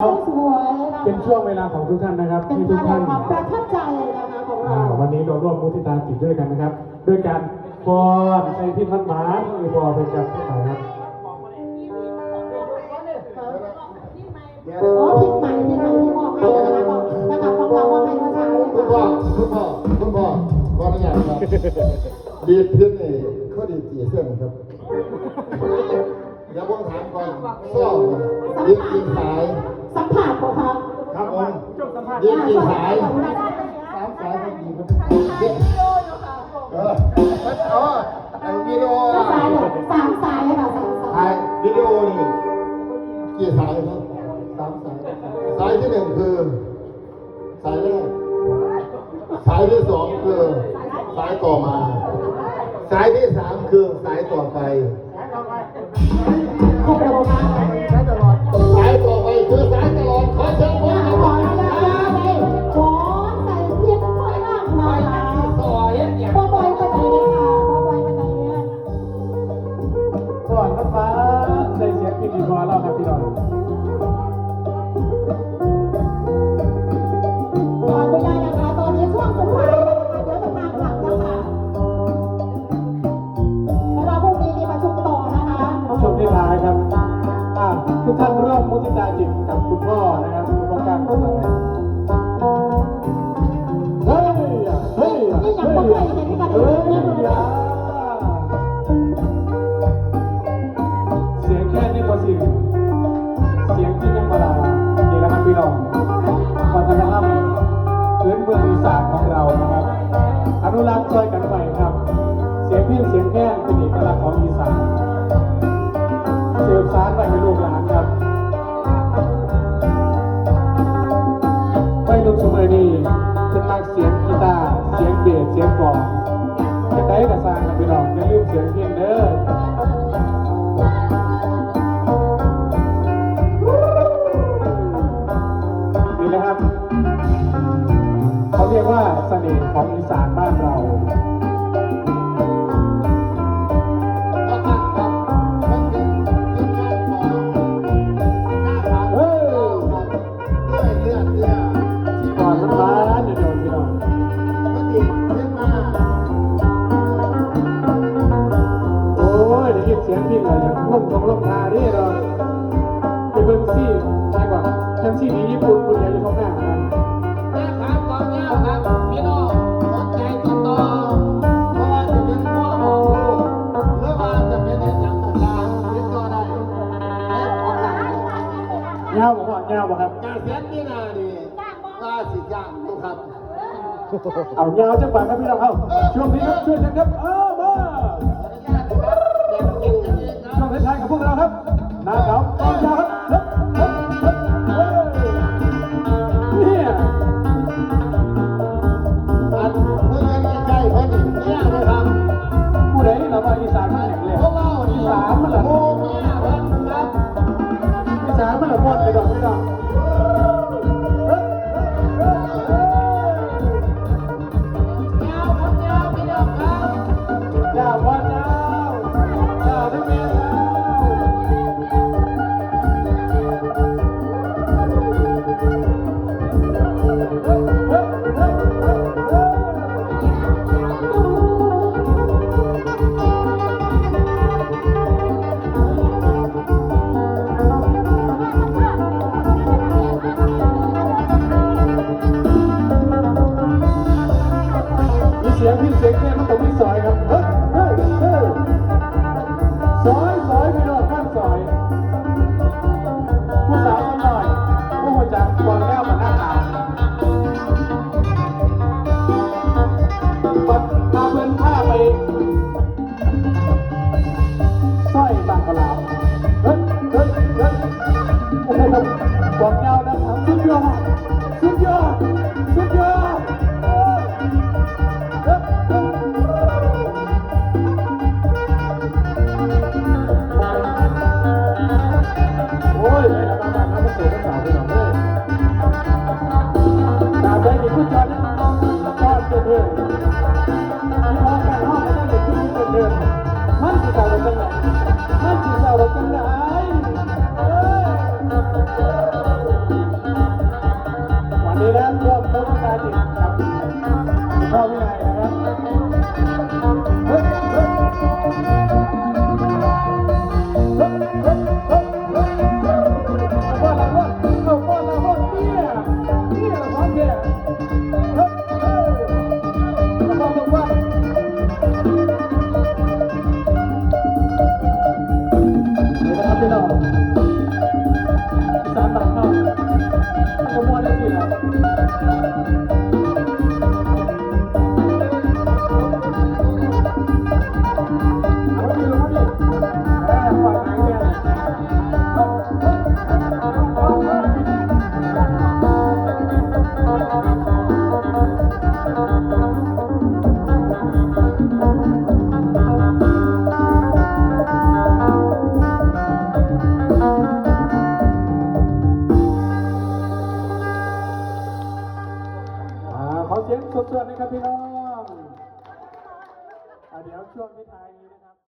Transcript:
สวยนะคะเป็นช่วงเวลาของทุกท่านนะครับเป็นที่ทุกท่าท่านความประทับใจนะคะของอ่าเราวันนี้เราร่วมมุทิตาจิตด้วยกันนะครับ ด้วยการฟ้อนใช้พิษพันหมาอีพอเป็นกับผู้ใหม่ครับอ๋อพิมพ์ใหม่พิมพ์ใหม่ที่มอบให้นะคะบอกนะคะของเรามอบให้เมื่อเช้าเลยคุณพ่อค่ะคุณพ่อคุณพ่อขออนุญาตครับ ดีดพิษนี่เขาดีดกี่เส้นครับเดี๋ยวผมถามก่อนซ่อมดีดกี่สาย สัมผัสของเขาครับผมดีดกี่สายสามสายครับดีครับเออเอาไอ้วิดีโอสายสามสายค่ะสามสาถ่ายยวิดีโอนี่กี่สายครับสามสายสายที่หนึ่งคือสายแรกสายที่สองคือสายต่อมา สายที่สามคือสายต่อไปครบระบบมา ฟ้ สืบสานไปให้ลูกหลานครับไปรุ่นสมัยนี้เป็นมากเสียงกีตาร์เสียงเบสเสียงกลองจะได้กระสร้างกันพี่น้องอย่าลืมเสียงเพียงเด้อนี่นะครับ เขาเรียกว่าเสน่ห์ของอีสานบ้านเรา นี่เราไปเบิ่งซี่ใช่ป่ะทั้งซี่นี้ญี่ปุ่นคุณยายอยู่ข้างหน้ามันแม่ครับกองเงาครับพี่น้องสนใจติดต่อเพราะว่าจะเป็นพ่อของลูกหรือว่าจะเป็นในจังต่างๆติดต่อได้และของหลังเงาบอกว่าเงาบอกครับการเสียนี่นาดีว่าสิจ้างทุกครับ เอาเงาจังปากครับพี่น้องเอาช่วงนี้ครับช่วยกันครับายๆกับพวครับหน้าขาตอนยาวครับเฮ้ยเฮ้ยเฮ้ยเฮ้ยเนี่ยอันเพื่อนใกล้ๆเพื่อนเนี่ยนะครับผู้ใดเราว่าอีสานมันแข็งแรงพวกเราอีสานมันละโอ้เนี่ยเพื่อนครับอีสานมันละม่วนเลย กะลา สดๆนะครับพี่น้องเดี๋ยวช่วงท้ายนี้นะครับ